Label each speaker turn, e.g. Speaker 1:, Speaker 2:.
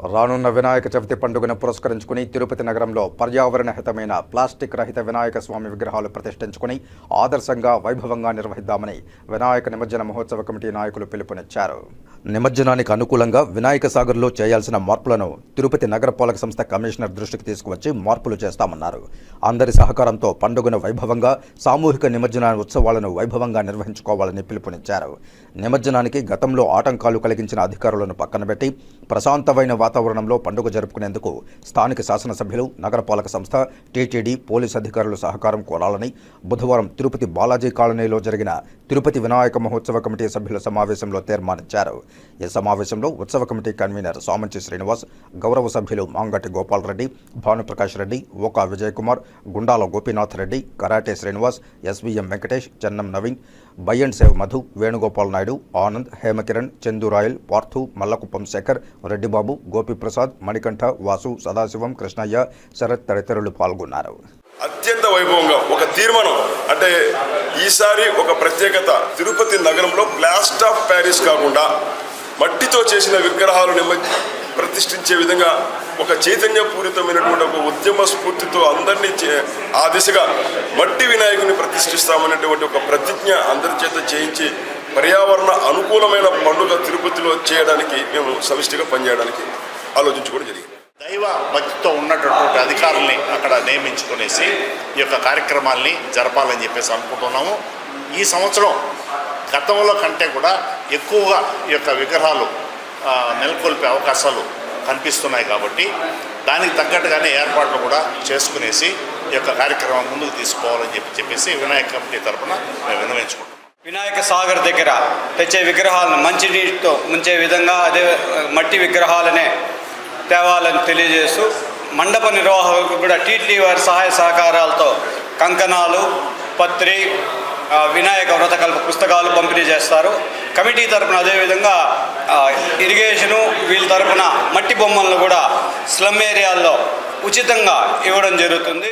Speaker 1: రానున్న వినాయక చవితి పండుగను పురస్కరించుకుని తిరుపతి నగరంలో పర్యావరణ హితమైన ప్లాస్టిక్ రహిత వినాయక స్వామి విగ్రహాలు ప్రతిష్ఠించుకుని ఆదర్శంగా వైభవంగా నిర్వహిద్దామని వినాయక నిమజ్జన మహోత్సవ కమిటీ నాయకులు పిలుపునిచ్చారు. నిమజ్జనానికి అనుకూలంగా వినాయక సాగర్లో చేయాల్సిన మార్పులను తిరుపతి నగరపాలక సంస్థ కమిషనర్ దృష్టికి తీసుకువచ్చి మార్పులు చేస్తామన్నారు. అందరి సహకారంతో పండుగను వైభవంగా సామూహిక నిమజ్జన ఉత్సవాలను వైభవంగా నిర్వహించుకోవాలని పిలుపునిచ్చారు. నిమజ్జనానికి గతంలో ఆటంకాలు కలిగించిన అధికారులను పక్కనబెట్టి ప్రశాంతమైన వాతావరణంలో పండుగ జరుపుకునేందుకు స్థానిక శాసనసభ్యులు నగరపాలక సంస్థ టీటీడీ పోలీస్ అధికారులు సహకారం కోరాలని బుధవారం తిరుపతి బాలాజీ కాలనీలో జరిగిన తిరుపతి వినాయక మహోత్సవ కమిటీ సభ్యుల సమావేశంలో తీర్మానించారు. ఈ సమావేశంలో ఉత్సవ కమిటీ కన్వీనర్ సామంచి శ్రీనివాస్ గౌరవ సభ్యులు మాంగటి గోపాల్ రెడ్డి భానుప్రకాష్ రెడ్డి ఓకా విజయ్ కుమార్ గుండాల గోపీనాథ్ రెడ్డి కరాటే శ్రీనివాస్ ఎస్వీఎం వెంకటేష్ చెన్నం నవీన్ బయ్యండ్ సేవ్ మధు వేణుగోపాల్ నాయుడు ఆనంద్ హేమకిరణ్ చందురాయల్ పార్థు మల్లకుప్పం శేఖర్ రెడ్డిబాబు గోపిప్రసాద్ మణికంఠ వాసు సదాశివం కృష్ణయ్య శరత్ తదితరులు పాల్గొన్నారు.
Speaker 2: అత్యంత వైభవంగా ఒక తీర్మానం అంటే ఈసారి ఒక ప్రత్యేకత తిరుపతి నగరంలో బ్లాస్ట్ ఆఫ్ ప్యారిస్ కాకుండా మట్టితో చేసిన విగ్రహాలు నిమ ప్రతిష్ఠించే విధంగా ఒక చైతన్యపూరితమైనటువంటి ఒక ఉద్యమ స్ఫూర్తితో అందరినీ చే- ఆ దిశగా మట్టి వినాయకుని ప్రతిష్ఠిస్తామనేటువంటి ఒక ప్రతిజ్ఞ అందరి చేత చేయించి పర్యావరణ అనుకూలమైన పండుగ తిరుపతిలో చేయడానికి మేము సమిష్టిగా పనిచేయడానికి ఆలోచించుకోవడం జరిగింది.
Speaker 3: దైవ భక్తితో ఉన్నటువంటి అధికారుల్ని అక్కడ నియమించుకునేసి ఈ యొక్క కార్యక్రమాల్ని జరపాలని చెప్పేసి అనుకుంటున్నాము. ఈ సంవత్సరం గతంలో కంటే కూడా ఎక్కువగా ఈ యొక్క విగ్రహాలు నెలకొల్పే అవకాశాలు కనిపిస్తున్నాయి కాబట్టి దానికి తగ్గట్టుగానే ఏర్పాట్లు కూడా చేసుకునేసి ఈ యొక్క కార్యక్రమం ముందుకు తీసుకోవాలని చెప్పి చెప్పేసి వినాయక కమిటీ తరఫున మేము విన్నవించుకుంటున్నాం.
Speaker 4: వినాయక సాగర్ దగ్గర తెచ్చే విగ్రహాలను మంచినీటితో ముంచే విధంగా అదే మట్టి విగ్రహాలనే తేవాలని తెలియజేస్తూ మండప నిర్వాహకులు కూడా టీటీ వారి సహాయ సహకారాలతో కంకణాలు పత్రి వినాయక వ్రతకల్ప పుస్తకాలు పంపిణీ చేస్తారు. కమిటీ తరపున అదేవిధంగా ఇరిగేషను వీళ్ళ తరపున మట్టి బొమ్మలను కూడా స్లమ్ ఏరియాల్లో ఉచితంగా ఇవ్వడం జరుగుతుంది.